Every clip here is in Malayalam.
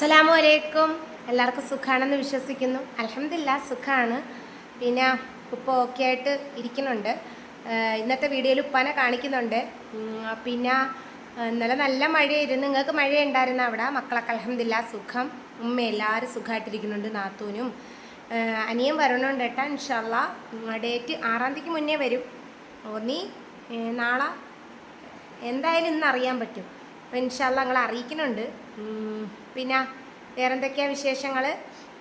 അസ്സലാമു അലൈക്കും. എല്ലാവർക്കും സുഖമാണെന്ന് വിശ്വസിക്കുന്നു. അലഹമില്ല സുഖമാണ് പിന്നെ ഉപ്പ ഓക്കെ ആയിട്ട് ഇരിക്കുന്നുണ്ട്. ഇന്നത്തെ വീഡിയോയിൽ ഉപ്പാനെ കാണിക്കുന്നുണ്ട്. പിന്നെ ഇന്നലെ നല്ല മഴയായിരുന്നു. നിങ്ങൾക്ക് മഴ ഉണ്ടായിരുന്നു അവിടെ? മക്കളൊക്കെ അലഹമില്ല സുഖം. ഉമ്മ എല്ലാവരും സുഖമായിട്ടിരിക്കുന്നുണ്ട് നാത്തൂനും. അനിയും അനിയൻ വരണുണ്ട് കേട്ടോ ഇൻഷല്ല ഡേറ്റ് ആറാം തീയതിക്ക് മുന്നേ വരും. ഓന്നി നാളെ? എന്തായാലും ഇന്ന് അറിയാൻ പറ്റും. അപ്പോൾ ഇൻഷാല്ല നിങ്ങൾ അറിയിക്കുന്നുണ്ട്. പിന്നെ വേറെ എന്തൊക്കെയാണ് വിശേഷങ്ങൾ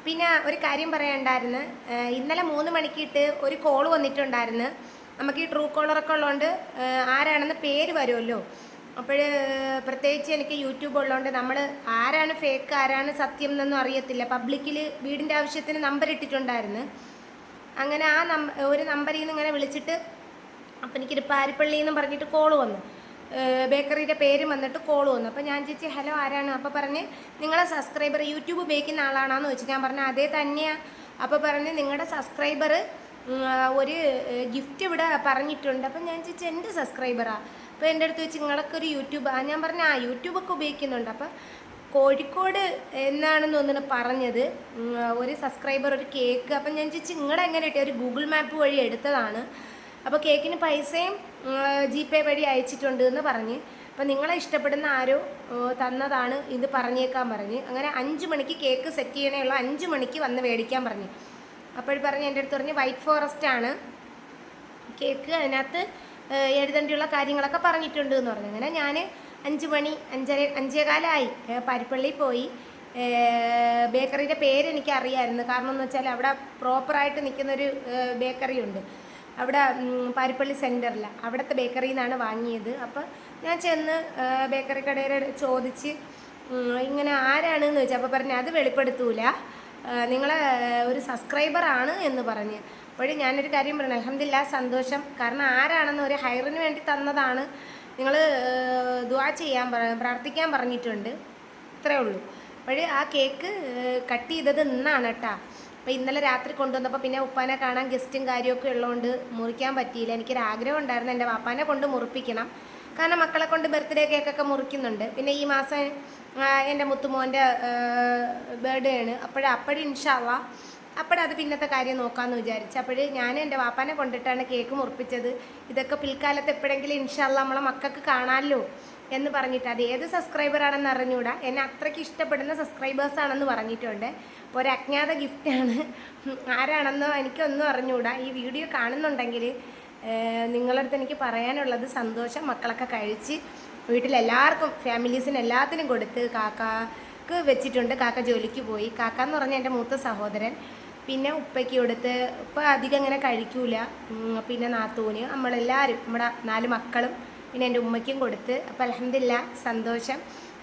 പിന്നെ ഒരു കാര്യം പറയാനുണ്ടായിരുന്നു. ഏഹ് ഇന്നലെ മൂന്ന് മണിക്കിട്ട് ഒരു കോൾ വന്നിട്ടുണ്ടായിരുന്നു. നമുക്ക് ഈ ട്രൂ കോളറൊക്കെ ഉള്ളതുകൊണ്ട് ആരാണെന്ന് പേര് വരുമല്ലോ അപ്പോൾ പ്രത്യേകിച്ച് എനിക്ക് യൂട്യൂബ് ഉള്ളതുകൊണ്ട് നമ്മൾ ആരാണ് ഫേക്ക് ആരാണ് സത്യം എന്നൊന്നും അറിയത്തില്ല. പബ്ലിക്കിൽ വീടിന്റെ ആവശ്യത്തിന് നമ്പർ ഇട്ടിട്ടുണ്ടായിരുന്നു. അങ്ങനെ ആ നമ്പ ഒരു നമ്പറിൽ നിന്ന് ഇങ്ങനെ വിളിച്ചിട്ട് അപ്പം എനിക്കൊരു പാരിപ്പള്ളി എന്നും പറഞ്ഞിട്ട് കോൾ വന്നു. ബേക്കറിയുടെ പേര് വന്നിട്ട് കോൾ വന്നു. അപ്പോൾ ഞാൻ ചേച്ചി ഹലോ ആരാണ്? അപ്പോൾ പറഞ്ഞ് നിങ്ങളെ സബ്സ്ക്രൈബർ യൂട്യൂബ് ഉപയോഗിക്കുന്ന ആളാണെന്ന് ചോദിച്ചു. ഞാൻ പറഞ്ഞു അതേ തന്നെയാണ് അപ്പോൾ പറഞ്ഞ് നിങ്ങളുടെ സബ്സ്ക്രൈബർ ഒരു ഗിഫ്റ്റ് ഇവിടെ പറഞ്ഞിട്ടുണ്ട്. അപ്പം ഞാൻ ചേച്ചി എന്റെ സബ്സ്ക്രൈബറാണ് അപ്പോൾ എന്റെ അടുത്ത് വെച്ച് നിങ്ങളൊക്കെ ഒരു യൂട്യൂബ് ആ ഞാൻ പറഞ്ഞു ആ യൂട്യൂബൊക്കെ ഉപയോഗിക്കുന്നുണ്ട്. അപ്പം കോഴിക്കോട് എന്നാണെന്ന് തോന്നുന്നു പറഞ്ഞത് ഒരു സബ്സ്ക്രൈബർ ഒരു കേക്ക് അപ്പം ഞാൻ ചോദിച്ചു നിങ്ങളുടെ എങ്ങനെ കിട്ടിയ? ഒരു ഗൂഗിൾ മാപ്പ് വഴി എടുത്തതാണ്. അപ്പോൾ കേക്കിന് പൈസയും ജി പേ വഴി അയച്ചിട്ടുണ്ട് എന്ന് പറഞ്ഞ്. അപ്പം നിങ്ങളെ ഇഷ്ടപ്പെടുന്ന ആരോ തന്നതാണ് ഇത് പറഞ്ഞേക്കാൻ പറഞ്ഞ്. അങ്ങനെ അഞ്ച് മണിക്ക് കേക്ക് സെറ്റ് ചെയ്യണേയുള്ള അഞ്ച് മണിക്ക് വന്ന് മേടിക്കാൻ പറഞ്ഞു. അപ്പോഴും പറഞ്ഞ് എന്റെ അടുത്ത് പറഞ്ഞ് വൈറ്റ് ഫോറസ്റ്റ് ആണ്. കേക്ക് അതിനകത്ത് എഴുതേണ്ടിയുള്ള കാര്യങ്ങളൊക്കെ പറഞ്ഞിട്ടുണ്ട് എന്ന് പറഞ്ഞു. അങ്ങനെ ഞാൻ അഞ്ച് മണി അഞ്ചര അഞ്ചേകാലമായി പാരിപ്പള്ളി പോയി. ബേക്കറിയുടെ പേര് എനിക്ക് അറിയായിരുന്നു കാരണം എന്ന് വെച്ചാൽ അവിടെ പ്രോപ്പറായിട്ട് നിൽക്കുന്നൊരു ബേക്കറി ഉണ്ട് അവിടെ പാരിപ്പള്ളി സെന്ററിൽ അവിടുത്തെ ബേക്കറിയിൽ നിന്നാണ് വാങ്ങിയത്. അപ്പോൾ ഞാൻ ചെന്ന് ബേക്കറി കടയിൽ ചോദിച്ച് ഇങ്ങനെ ആരാണെന്ന് ചോദിച്ചു അപ്പോൾ പറഞ്ഞു അത് വെളിപ്പെടുത്തൂല. നിങ്ങളെ ഒരു സബ്സ്ക്രൈബറാണ് എന്ന് പറഞ്ഞ്. അപ്പോഴും ഞാനൊരു കാര്യം പറഞ്ഞു അലഹമില്ല സന്തോഷം. കാരണം ആരാണെന്ന് ഒരു ഹയറിന് വേണ്ടി തന്നതാണ്. നിങ്ങൾ ദുവാ ചെയ്യാൻ പ്രാർത്ഥിക്കാൻ പറഞ്ഞിട്ടുണ്ട്. ഇത്രേ ഉള്ളൂ. അപ്പോൾ ആ കേക്ക് കട്ട് ചെയ്തത് ഇന്നാണ് കേട്ടാ. അപ്പോൾ ഇന്നലെ രാത്രി കൊണ്ടുവന്നപ്പോൾ പിന്നെ ഉപ്പാനെ കാണാൻ ഗസ്റ്റും കാര്യമൊക്കെ ഉള്ളതുകൊണ്ട് മുറിക്കാൻ പറ്റിയില്ല. എനിക്കൊരു ആഗ്രഹം ഉണ്ടായിരുന്നു എന്റെ വാപ്പാനെ കൊണ്ട് മുറിപ്പിക്കണം. കാരണം മക്കളെ കൊണ്ട് ബർത്ത്ഡേ കേക്കൊക്കെ മുറിക്കുന്നുണ്ട്. പിന്നെ ഈ മാസം എന്റെ മുത്തുമോന്റെ ബർത്ത്ഡേ ആണ്. അപ്പോഴ അപ്പോഴും ഇൻഷാള്ള അപ്പോഴത് പിന്നത്തെ കാര്യം നോക്കാമെന്ന് വിചാരിച്ചു. അപ്പോൾ ഞാൻ എന്റെ വാപ്പാനെ കൊണ്ടിട്ടാണ് കേക്ക് മുറിപ്പിച്ചത്. ഇതൊക്കെ പിൽക്കാലത്ത് എപ്പോഴെങ്കിലും ഇൻഷാല്ല നമ്മളെ മക്കൾക്ക് കാണാമല്ലോ എന്ന് പറഞ്ഞിട്ട് അത് ഏത് സബ്സ്ക്രൈബർ ആണെന്ന് അറിഞ്ഞുകൂടാ എന്നെ അത്രയ്ക്ക് ഇഷ്ടപ്പെടുന്ന സബ്സ്ക്രൈബേഴ്സ് ആണെന്ന് പറഞ്ഞിട്ടുണ്ട്. അപ്പോൾ ഒരു അജ്ഞാത ഗിഫ്റ്റാണ് ആരാണെന്നോ എനിക്കൊന്നും അറിഞ്ഞുകൂടാ ഈ വീഡിയോ കാണുന്നുണ്ടെങ്കിൽ നിങ്ങളടുത്ത് എനിക്ക് പറയാനുള്ളത് സന്തോഷം. മക്കളൊക്കെ കഴിച്ച് വീട്ടിലെല്ലാവർക്കും ഫാമിലീസിന് എല്ലാത്തിനും കൊടുത്ത് കാക്കാക്ക് വെച്ചിട്ടുണ്ട്. കാക്ക ജോലിക്ക് പോയി. കാക്ക എന്ന് പറഞ്ഞാൽ എന്റെ മൂത്ത സഹോദരൻ. പിന്നെ ഉപ്പയ്ക്ക് കൊടുത്ത് ഉപ്പ അധികം അങ്ങനെ കഴിക്കൂല. പിന്നെ നാത്തൂന് നമ്മളെല്ലാവരും നമ്മുടെ നാല് മക്കളും പിന്നെ എന്റെ ഉമ്മയ്ക്കും കൊടുത്ത്. അപ്പോൾ അലഹമില്ല സന്തോഷം.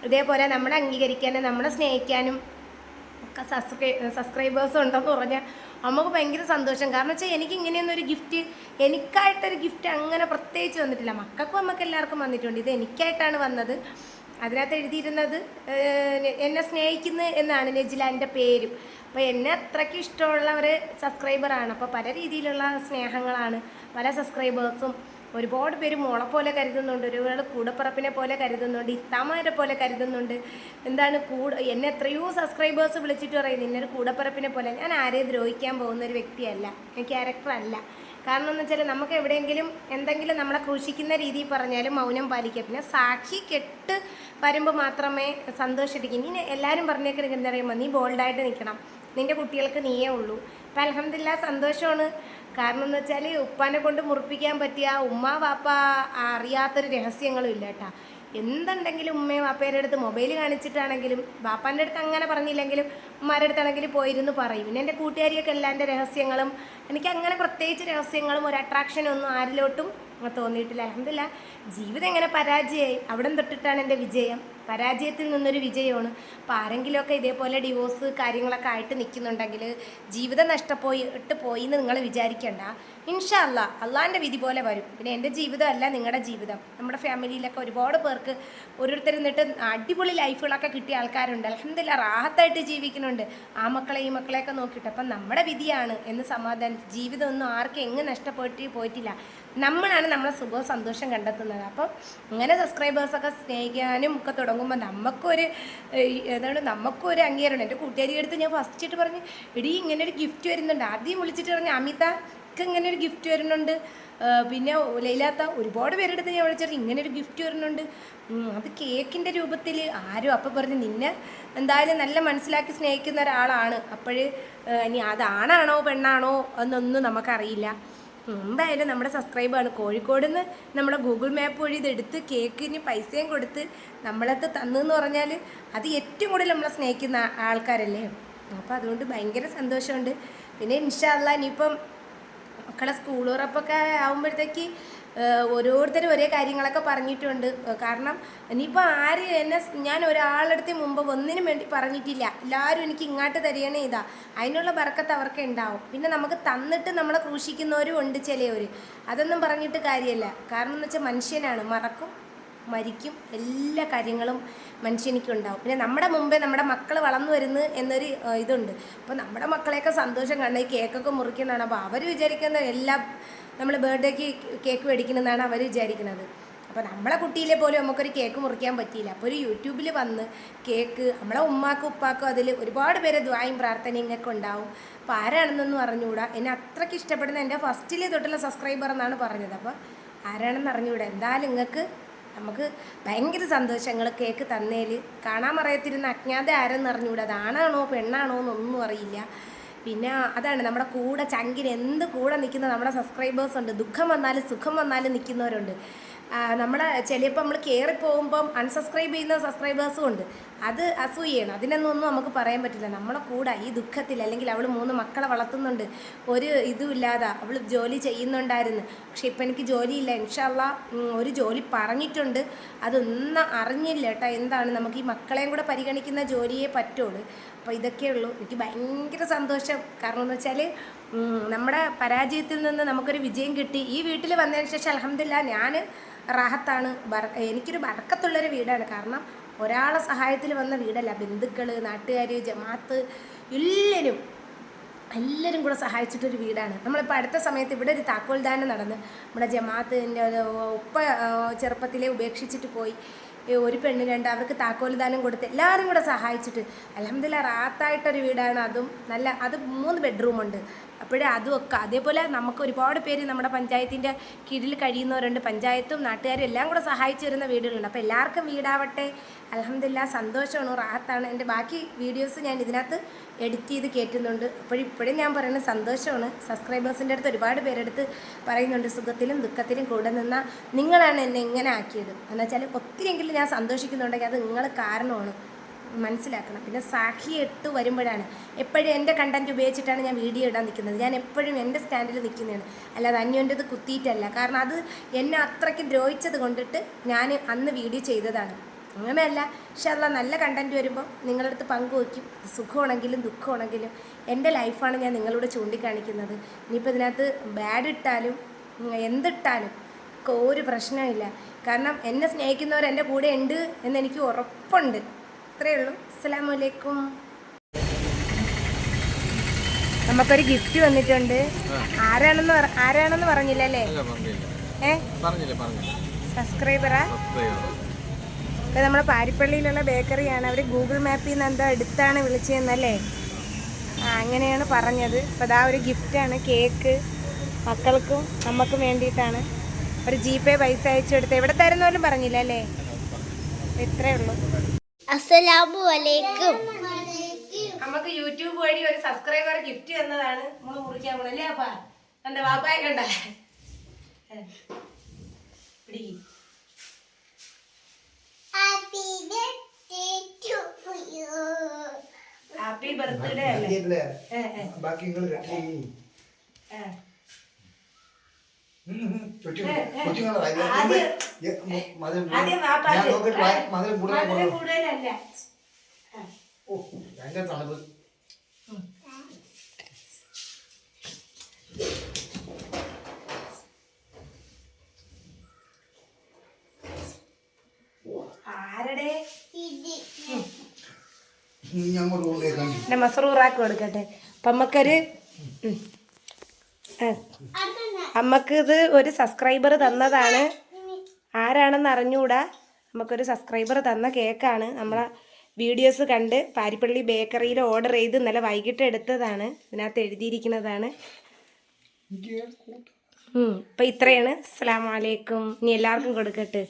ഇതേപോലെ നമ്മളെ അംഗീകരിക്കാനും നമ്മളെ സ്നേഹിക്കാനും ഒക്കെ സബ്സ്ക്രൈ സബ്സ്ക്രൈബേഴ്സ് ഉണ്ടെന്ന് പറഞ്ഞാൽ നമുക്ക് ഭയങ്കര സന്തോഷം. കാരണം വെച്ചാൽ എനിക്ക് ഇങ്ങനെയൊന്നും ഒരു ഗിഫ്റ്റ് എനിക്കായിട്ടൊരു ഗിഫ്റ്റ് അങ്ങനെ പ്രത്യേകിച്ച് വന്നിട്ടില്ല. മക്കൾക്കും നമുക്ക് എല്ലാവർക്കും വന്നിട്ടുണ്ട്. ഇത് എനിക്കായിട്ടാണ് വന്നത്. അതിനകത്ത് എഴുതിയിരുന്നത് എന്നെ സ്നേഹിക്കുന്നു എന്നാണ് നെജില എന്റെ പേരും. അപ്പോൾ എന്നെ അത്രയ്ക്ക് ഇഷ്ടമുള്ളവർ സബ്സ്ക്രൈബറാണ് അപ്പോൾ പല രീതിയിലുള്ള സ്നേഹങ്ങളാണ്. പല സബ്സ്ക്രൈബേഴ്സും ഒരുപാട് പേര് മോളെ പോലെ കരുതുന്നുണ്ട് ഒരുപാട് കൂടപ്പറപ്പിനെ പോലെ കരുതുന്നുണ്ട് ഇത്താമാരെ പോലെ കരുതുന്നുണ്ട്. എന്താണ് കൂട എന്നെ എത്രയോ സബ്സ്ക്രൈബേഴ്സ് വിളിച്ചിട്ട് പറയും ഒരു കൂടപ്പറപ്പിനെ പോലെ. ഞാൻ ആരെയും ദ്രോഹിക്കാൻ പോകുന്ന ഒരു വ്യക്തിയല്ല ഞാൻ ക്യാരക്ടറല്ല കാരണം എന്ന് വെച്ചാൽ നമുക്ക് എവിടെയെങ്കിലും എന്തെങ്കിലും നമ്മളെ ക്രൂശിക്കുന്ന രീതിയിൽ പറഞ്ഞാലും മൗനം പാലിക്കുക. പിന്നെ സാക്ഷി കെട്ട് വരുമ്പോൾ മാത്രമേ സന്തോഷിക്കും ഇനി എല്ലാവരും പറഞ്ഞേക്കുന്നത് പറയുമ്പോൾ നീ ബോൾഡായിട്ട് നിൽക്കണം നിന്റെ കുട്ടികൾക്ക് നീയേ ഉള്ളൂ. അപ്പം അലഹമില്ല സന്തോഷമാണ്. കാരണം എന്ന് വെച്ചാൽ ഉപ്പാനെ കൊണ്ട് മുറിപ്പിക്കാൻ പറ്റിയ ഉമ്മ വാപ്പ അറിയാത്തൊരു രഹസ്യങ്ങളും ഇല്ല കേട്ടാ എന്തുണ്ടെങ്കിലും ഉമ്മയും വാപ്പയുടെ അടുത്ത് മൊബൈൽ കാണിച്ചിട്ടാണെങ്കിലും വാപ്പാന്റെ അടുത്ത് അങ്ങനെ പറഞ്ഞില്ലെങ്കിലും ഉമ്മാരുടെ അടുത്താണെങ്കിലും പോയിരുന്നു പറയും. പിന്നെ എന്റെ കൂട്ടുകാരിയൊക്കെ എല്ലാ എന്റെ രഹസ്യങ്ങളും. എനിക്ക് അങ്ങനെ പ്രത്യേകിച്ച് രഹസ്യങ്ങളും ഒരു അട്രാക്ഷനും ഒന്നും ആരിലോട്ടും തോന്നിയിട്ടില്ല. അലഹമില്ല ജീവിതം എങ്ങനെ പരാജയമായി? അവിടെ തൊട്ടിട്ടാണ് എന്റെ വിജയം. പരാജയത്തിൽ നിന്നൊരു വിജയമാണ്. അപ്പോൾ ആരെങ്കിലുമൊക്കെ ഇതേപോലെ ഡിവോഴ്സ് കാര്യങ്ങളൊക്കെ ആയിട്ട് നിൽക്കുന്നുണ്ടെങ്കിൽ ജീവിതം നഷ്ടപ്പോയിട്ട് പോയി എന്ന് നിങ്ങൾ വിചാരിക്കേണ്ട. ഇൻഷാ അല്ല അള്ളാന്റെ വിധി പോലെ വരും. പിന്നെ എന്റെ ജീവിതമല്ല നിങ്ങളുടെ ജീവിതം. നമ്മുടെ ഫാമിലിയിലൊക്കെ ഒരുപാട് പേർക്ക് ഓരോരുത്തർ നിന്നിട്ട് അടിപൊളി ലൈഫുകളൊക്കെ കിട്ടിയ ആൾക്കാരുണ്ട്. അലഹമില്ല റാഹത്തായിട്ട് ജീവിക്കുന്നുണ്ട്. ആ മക്കളെ ഈ മക്കളെയൊക്കെ നോക്കിയിട്ട് അപ്പം നമ്മുടെ വിധിയാണ് എന്ന് സമാധാനം ജീവിതമൊന്നും ആർക്കും എങ്ങ് നഷ്ടപ്പെട്ട് പോയിട്ടില്ല. നമ്മളാണ് നമ്മളെ സുഖവും സന്തോഷം കണ്ടെത്തുന്നത്. അപ്പം അങ്ങനെ സബ്സ്ക്രൈബേഴ്സൊക്കെ സ്നേഹിക്കാനും ഒക്കെ തുടങ്ങും. വാങ്ങുമ്പോൾ നമുക്കൊരു എന്താണ് നമുക്കൊരു അംഗീകാരമുണ്ട്. എന്റെ കൂട്ടുകാരി അടുത്ത് ഞാൻ ഫസ്റ്റ് ആയിട്ട് പറഞ്ഞു എടി ഇങ്ങനെ ഒരു ഗിഫ്റ്റ് വരുന്നുണ്ട്. ആദ്യം വിളിച്ചിട്ട് പറഞ്ഞു അമിത ഇങ്ങനെ ഒരു ഗിഫ്റ്റ് വരുന്നുണ്ട്. പിന്നെ ലൈലാത്ത ഒരുപാട് പേരെടുത്ത് ഞാൻ വിളിച്ചത് ഇങ്ങനെ ഒരു ഗിഫ്റ്റ് വരുന്നുണ്ട്. അത് കേക്കിന്റെ രൂപത്തിൽ ആരും അപ്പം പറഞ്ഞ് നിന്നെ എന്തായാലും നല്ല മനസ്സിലാക്കി സ്നേഹിക്കുന്ന ഒരാളാണ്. അപ്പോൾ ഇനി അതാണാണോ പെണ്ണാണോ എന്നൊന്നും നമുക്കറിയില്ല. എന്തായാലും നമ്മുടെ സബ്സ്ക്രൈബാണ്. കോഴിക്കോട് നിന്ന് നമ്മുടെ ഗൂഗിൾ മാപ്പ് വഴി ഇതെടുത്ത് കേക്കിന് പൈസയും കൊടുത്ത് നമ്മളത് തന്നെന്ന് പറഞ്ഞാൽ അത് ഏറ്റവും കൂടുതൽ നമ്മളെ സ്നേഹിക്കുന്ന ആൾക്കാരല്ലേ? അപ്പോൾ അതുകൊണ്ട് ഭയങ്കര സന്തോഷമുണ്ട്. പിന്നെ ഇൻഷാല്ല ഇനിയിപ്പം മക്കളെ സ്കൂൾ ഉറപ്പൊക്കെ ആകുമ്പോഴത്തേക്ക് ഓരോരുത്തരും ഒരേ കാര്യങ്ങളൊക്കെ പറഞ്ഞിട്ടുണ്ട്. കാരണം ഇനിയിപ്പോൾ ആര് എന്നെ ഞാൻ ഒരാളടുത്ത് മുമ്പ് ഒന്നിനും വേണ്ടി പറഞ്ഞിട്ടില്ല. എല്ലാവരും എനിക്ക് ഇങ്ങോട്ട് തരികണേ ഇതാ അതിനുള്ള ബർക്കത്ത് അവർക്ക് ഉണ്ടാവും. പിന്നെ നമുക്ക് തന്നിട്ട് നമ്മളെ ക്രൂശിക്കുന്നവരും ഉണ്ട് ചിലവർ അതൊന്നും പറഞ്ഞിട്ട് കാര്യമല്ല കാരണം എന്ന് വെച്ചാൽ മനുഷ്യനാണ്. മറക്കും. മരിക്കും. എല്ലാ കാര്യങ്ങളും മനുഷ്യനിക്കുണ്ടാവും. പിന്നെ നമ്മുടെ മുമ്പേ നമ്മുടെ മക്കൾ വളർന്നു വരുന്നു എന്നൊരു ഇതുണ്ട്. അപ്പോൾ നമ്മുടെ മക്കളെയൊക്കെ സന്തോഷം കണ്ട ഈ കേക്കൊക്കെ മുറിക്കുന്നതാണ്. അപ്പോൾ അവർ വിചാരിക്കുന്ന എല്ലാം നമ്മൾ ബർത്ത്ഡേക്ക് കേക്ക് മേടിക്കണമെന്നാണ് അവർ വിചാരിക്കുന്നത്. അപ്പോൾ നമ്മളെ കുട്ടിയിലെ പോലും നമുക്കൊരു കേക്ക് മുറിക്കാൻ പറ്റിയില്ല. അപ്പോൾ ഒരു യൂട്യൂബിൽ വന്ന് കേക്ക് നമ്മളെ ഉമ്മാക്കും ഉപ്പാക്കും അതിൽ ഒരുപാട് പേര് ദ്വായും പ്രാർത്ഥനയും ഒക്കെ ഉണ്ടാവും. അപ്പോൾ ആരാണെന്നൊന്നും അറിഞ്ഞുകൂടാ. എന്നെ അത്രയ്ക്ക് ഇഷ്ടപ്പെടുന്ന എന്റെ ഫസ്റ്റിൽ തൊട്ടുള്ള സബ്സ്ക്രൈബർ എന്നാണ് പറഞ്ഞത്. അപ്പോൾ ആരാണെന്ന് അറിഞ്ഞുകൂടാ? എന്തായാലും നിങ്ങൾക്ക് നമുക്ക് ഭയങ്കര സന്തോഷങ്ങൾ കേക്ക് തന്നേൽ കാണാൻ മറയത്തിരുന്ന അജ്ഞാത ആരെന്ന് അറിഞ്ഞുകൂടാ അതാണാണോ പെണ്ണാണോ എന്നൊന്നും അറിയില്ല. പിന്നെ അതാണ് നമ്മുടെ കൂടെ ചങ്കിന് എന്ത് കൂടെ നിൽക്കുന്ന നമ്മുടെ സബ്സ്ക്രൈബേഴ്സ് ഉണ്ട്. ദുഃഖം വന്നാലും സുഖം വന്നാലും നിൽക്കുന്നവരുണ്ട്. നമ്മളെ ചിലപ്പോൾ നമ്മൾ കയറി പോകുമ്പം അൺസബ്സ്ക്രൈബ് ചെയ്യുന്ന സബ്സ്ക്രൈബേഴ്സും ഉണ്ട്. അത് അസൂയാണ് അതിനൊന്നും നമുക്ക് പറയാൻ പറ്റില്ല. നമ്മളെ കൂടെ ഈ ദുഃഖത്തിൽ അല്ലെങ്കിൽ അവൾ മൂന്ന് മക്കളെ വളർത്തുന്നുണ്ട്. ഒരു ഇതുമില്ലാതെ അവൾ ജോലി ചെയ്യുന്നുണ്ടായിരുന്നു. പക്ഷെ ഇപ്പം എനിക്ക് ജോലിയില്ല. ഇൻഷല്ല ഒരു ജോലി പറഞ്ഞിട്ടുണ്ട്. അതൊന്നും അറിഞ്ഞില്ല കേട്ടോ എന്താണ്. നമുക്ക് ഈ മക്കളെയും കൂടെ പരിഗണിക്കുന്ന ജോലിയേ പറ്റുള്ളൂ. അപ്പോൾ ഇതൊക്കെ ഉള്ളൂ. എനിക്ക് ഭയങ്കര സന്തോഷം. കാരണം എന്ന് വെച്ചാൽ നമ്മുടെ പരാജയത്തിൽ നിന്ന് നമുക്കൊരു വിജയം കിട്ടി. ഈ വീട്ടിൽ വന്നതിന് ശേഷം അലഹമില്ല ഞാൻ റാഹത്താണ്. ബർ- എനിക്കൊരു ബർക്കത്തുള്ളൊരു വീടാണ്. കാരണം ഒരാളെ സഹായത്തിൽ വന്ന വീടല്ല. ബന്ധുക്കൾ നാട്ടുകാർ ജമാത്ത് എല്ലാവരും എല്ലാവരും കൂടെ സഹായിച്ചിട്ടൊരു വീടാണ്. നമ്മളിപ്പോൾ അടുത്ത സമയത്ത് ഇവിടെ ഒരു താക്കോൽ ദാനം നടന്ന് നമ്മുടെ ജമാഅത്തിന്റെ ഒരു ഉപ്പ ചെറുപ്പത്തിലെ ഉപേക്ഷിച്ചിട്ട് പോയി. ഒരു പെണ്ണ് പെണ്ണിനുണ്ട് അവർക്ക് താക്കോൽ ദാനം കൊടുത്ത് എല്ലാവരും കൂടെ സഹായിച്ചിട്ട് അലഹമില്ല റാത്തായിട്ടൊരു വീടാണ്. അതും നല്ല അത് മൂന്ന് ബെഡ്റൂമുണ്ട്. അപ്പോഴേ അതും ഒക്കെ. അതേപോലെ നമുക്ക് ഒരുപാട് പേര് നമ്മുടെ പഞ്ചായത്തിന്റെ കീഴിൽ കഴിയുന്നവരുണ്ട്. പഞ്ചായത്തും നാട്ടുകാരും എല്ലാം കൂടെ സഹായിച്ചു വരുന്ന വീടുകളുണ്ട്. അപ്പോൾ എല്ലാവർക്കും വീടാവട്ടെ. അലഹമില്ല സന്തോഷമാണ്. റാത്താണ് എന്റെ ബാക്കി വീഡിയോസ് ഞാൻ ഇതിനകത്ത് എഡിറ്റ് ചെയ്ത് കയറ്റുന്നുണ്ട് അപ്പോഴിപ്പോഴും ഞാൻ പറയുന്നത് സന്തോഷമാണ്. സബ്സ്ക്രൈബേഴ്സിന്റെ അടുത്ത് ഒരുപാട് പേരെടുത്ത് പറയുന്നുണ്ട്. സുഖത്തിലും ദുഃഖത്തിലും കൂടെ നിന്ന നിങ്ങളാണ് എന്നെ ഇങ്ങനെ ആക്കിയത്. എന്നുവെച്ചാൽ ഒത്തിരിയെങ്കിലും ഞാൻ സന്തോഷിക്കുന്നുണ്ടെങ്കിൽ അത് നിങ്ങൾ കാരണമാണ്. മനസ്സിലാക്കണം. പിന്നെ സാക്ഷി എട്ട് വരുമ്പോഴാണ്. എപ്പോഴും എന്റെ കണ്ടന്റ് ഉപയോഗിച്ചിട്ടാണ് ഞാൻ വീഡിയോ ഇടാൻ നിൽക്കുന്നത്. ഞാൻ എപ്പോഴും എന്റെ സ്റ്റാൻഡിൽ നിൽക്കുന്നതാണ്. അല്ലാതെ അന്യോന്റെത് കുത്തിയിട്ടല്ല. കാരണം അത് എന്നെ അത്രയ്ക്ക് ദ്രോഹിച്ചത് കൊണ്ടിട്ട് ഞാൻ അന്ന് വീഡിയോ ചെയ്തതാണ്. അങ്ങനെയല്ല. പക്ഷെ അല്ല നല്ല കണ്ടന്റ് വരുമ്പോൾ നിങ്ങളുടെ അടുത്ത് പങ്കുവയ്ക്കും സുഖമാണെങ്കിലും ദുഃഖമാണെങ്കിലും എന്റെ ലൈഫാണ് ഞാൻ നിങ്ങളോട് ചൂണ്ടിക്കാണിക്കുന്നത്. ഇനിയിപ്പോൾ ഇതിനകത്ത് ബാഡ് ഇട്ടാലും എന്തിട്ടാലും ഒരു പ്രശ്നമില്ല കാരണം എന്നെ സ്നേഹിക്കുന്നവർ എന്റെ കൂടെ ഉണ്ട് എന്നെനിക്ക് ഉറപ്പുണ്ട്. അത്രയേ ഉള്ളൂ അസ്സാം അലൈക്കും നമുക്കൊരു ഗിഫ്റ്റ് വന്നിട്ടുണ്ട്. ആരാണെന്ന് ആരാണെന്ന് പറഞ്ഞില്ല അല്ലേ? പറഞ്ഞില്ല. ഏ? പറഞ്ഞില്ല പറഞ്ഞില്ല. സബ്സ്ക്രൈബറാ ഇപ്പൊ നമ്മളെ നമ്മുടെ പാരിപ്പള്ളിയിലുള്ള ബേക്കറിയാണ്. അവർ ഗൂഗിൾ മാപ്പിൽ നിന്ന് എന്താ അടുത്താണ് വിളിച്ചതെന്നല്ലേ? ആ അങ്ങനെയാണ് പറഞ്ഞത്. ഇപ്പൊ അതാ ഒരു ഗിഫ്റ്റാണ് കേക്ക് മക്കൾക്കും നമുക്കും വേണ്ടിയിട്ടാണ്. ഒരു ജി പേ പൈസ അയച്ചു കൊടുത്ത് എവിടെ തരുന്നവരും പറഞ്ഞില്ല അല്ലേ? ഇത്രയേ ഉള്ളൂ. അസ്സലാമു അലൈക്കും. നമുക്ക് യൂട്യൂബ് വഴി ഒരു സബ്സ്ക്രൈബർ ഗിഫ്റ്റ് തന്നതാണ്. നമ്മൾ മുറിക്കാൻ പോണത് അല്ലേ അപ്പാ? എന്റെ വാപ്പായ കണ്ട. Happy birthday to you. Happy birthday അല്ലേ? ബാക്കി നിങ്ങൾ ഭയങ്കര തണുപ്പ്. മസറൂറാക്ക് കൊടുക്കട്ടെ. അപ്പം നമുക്കൊരു. അമ്മയ്ക്ക് ഇത് ഒരു സബ്സ്ക്രൈബർ തന്നതാണ്. ആരാണെന്ന് അറിഞ്ഞുകൂടാ നമുക്കൊരു സബ്സ്ക്രൈബർ തന്ന കേക്കാണ്. നമ്മളെ വീഡിയോസ് കണ്ട് പാരിപ്പള്ളി ബേക്കറിയിൽ ഓർഡർ ചെയ്ത് ഇന്നലെ വൈകിട്ട് എടുത്തതാണ്. ഇതിനകത്ത് എഴുതിയിരിക്കുന്നതാണ്. അപ്പം ഇത്രയാണ്. അസ്സലാമു അലൈക്കും. ഇനി എല്ലാവർക്കും കൊടുക്കട്ടെ.